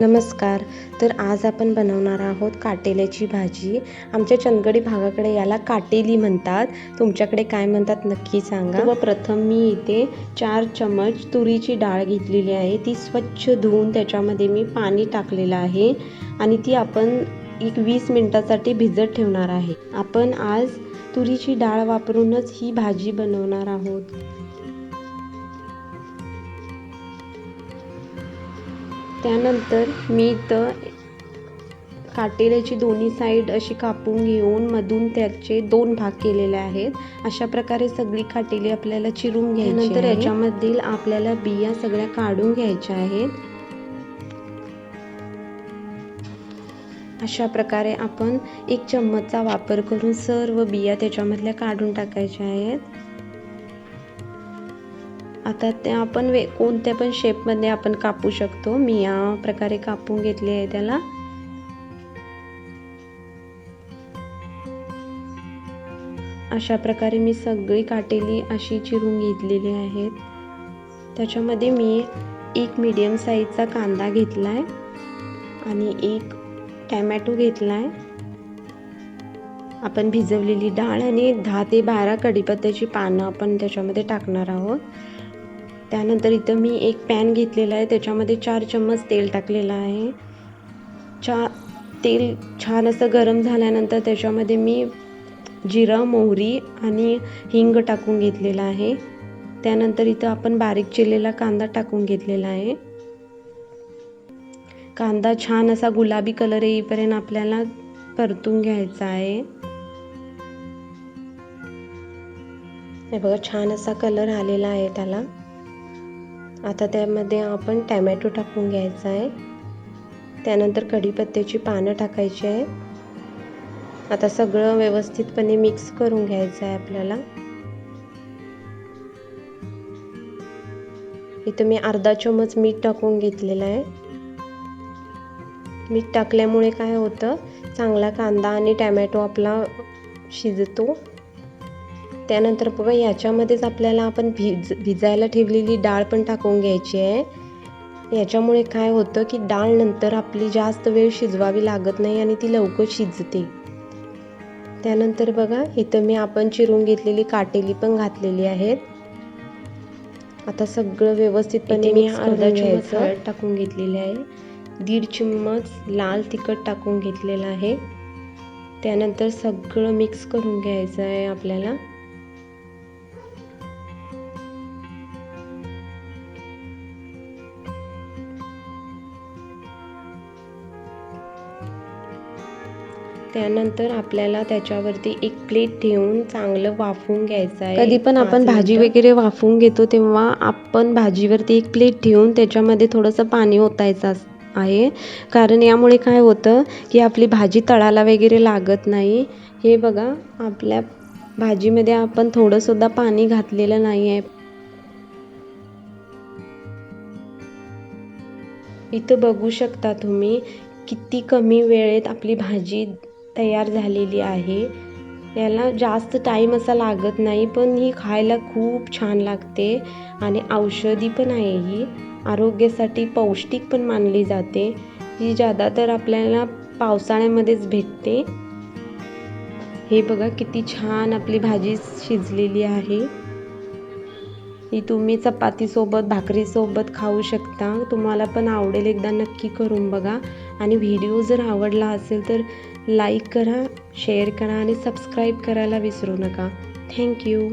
नमस्कार. तर आज आपण बनवणार आहोत काटेल्याची भाजी. आमच्या चंदगडी भागाकडे याला काटेली म्हणतात. तुमच्याकडे काय म्हणतात नक्की सांगा. व प्रथम मी इथे चार चमच तुरीची डाळ घेतलेली आहे. ती स्वच्छ धुवून त्याच्यामध्ये मी पाणी टाकलेलं आहे. आणि ती आपण एक वीस मिनटासाठी भिजत ठेवणार आहे. आपण आज तुरीची डाळ वापरूनच ही भाजी बनवणार आहोत. त्यानंतर मी इथं काटेल्याची दोन्ही साईड अशी कापून घेऊन मधून त्याचे दोन भाग केलेले आहेत. अशा प्रकारे सगळी काटेली आपल्याला चिरून घ्यायची नंतर याच्यामधील आपल्याला बिया सगळ्या काढून घ्यायच्या आहेत. अशा प्रकारे आपण एक चम्मचचा वापर करून सर्व बिया त्याच्यामधल्या काढून टाकायच्या आहेत. आता ते आपण वे कोणत्या पण शेपमध्ये आपण कापू शकतो. मी या प्रकारे कापून घेतले आहे त्याला. अशा प्रकारे मी सगळी काटेली अशी चिरून घेतलेली आहेत. त्याच्यामध्ये मी एक मीडियम साईजचा कांदा घेतला आहे आणि एक टॅमॅटो घेतला आहे आपण भिजवलेली डाळ आणि दहा ते बारा कढीपत्त्याची पानं आपण त्याच्यामध्ये टाकणार आहोत. त्यानंतर इथं मी एक पॅन घेतलेला आहे. त्याच्यामध्ये चार चम्मच तेल टाकलेलं आहे. चा तेल छान असं गरम झाल्यानंतर त्याच्यामध्ये मी जिरा मोहरी आणि हिंग टाकून घेतलेला आहे. त्यानंतर इथं आपण बारीक चिरलेला कांदा टाकून घेतलेला आहे. कांदा छान असा गुलाबी कलर येईपर्यंत आपल्याला परतून घ्यायचा आहे. हे बघा छान असा कलर आलेला आहे त्याला. आता त्यामध्ये आपण टॅमॅटो टाकून घ्यायचा आहे. त्यानंतर कढीपत्त्याची पानं टाकायची आहे. आता सगळं व्यवस्थितपणे मिक्स करून घ्यायचं आहे आपल्याला. इथं मी अर्धा चमच मीठ टाकून घेतलेलं आहे. मीठ टाकल्यामुळे काय होतं चांगला कांदा आणि टॅमॅटो आपला शिजतो. त्यानंतर बघा याच्यामध्येच आपल्याला आपण भिज भिजायला ठेवलेली डाळ पण टाकून घ्यायची आहे. याच्यामुळे काय होतं की डाळ नंतर आपली जास्त वेळ शिजवावी लागत नाही आणि ती लवकर शिजते. त्यानंतर बघा इथं मी आपण चिरून घेतलेली काटेली पण घातलेली आहेत. आता सगळं व्यवस्थितपणे मी अर्धा चम्मच हळद टाकून घेतलेली आहे. दीड चम्मच लाल तिखट टाकून घेतलेलं आहे. त्यानंतर सगळं मिक्स करून घ्यायचं आहे आपल्याला. त्यानंतर आपल्याला त्याच्यावरती एक प्लेट ठेवून चांगलं वाफवून घ्यायचं आहे. कधी पण आपण भाजी वगैरे वाफवून घेतो तेव्हा आपण भाजीवरती एक प्लेट ठेवून त्याच्यामध्ये थोडंसं पाणी ओतायचं आहे. कारण यामुळे काय होतं की आपली भाजी तळाला वगैरे लागत नाही. हे बघा आपल्या भाजीमध्ये आपण थोडंसुद्धा पाणी घातलेलं नाही आहे. इथं बघू शकता तुम्ही किती कमी वेळेत आपली भाजी तयार झालेली आहे. याला जास्त टाईम असा लागत नाही पण ही खायला खूप छान लागते आणि औषधी पण आहे ही. आरोग्यासाठी पौष्टिक पण मानली जाते. ही ज्यादातर आपल्याला पावसाळ्यामध्येच भेटते. हे बघा किती छान आपली भाजी शिजलेली आहे. ही तुम्ही चपातीसोबत भाकरीसोबत खाऊ शकता. तुम्हाला पण आवडेल एकदा नक्की करून बघा. आणि व्हिडिओ जर आवडला असेल तर लाईक करा शेअर करा आणि सबस्क्राईब करायला विसरू नका. थँक्यू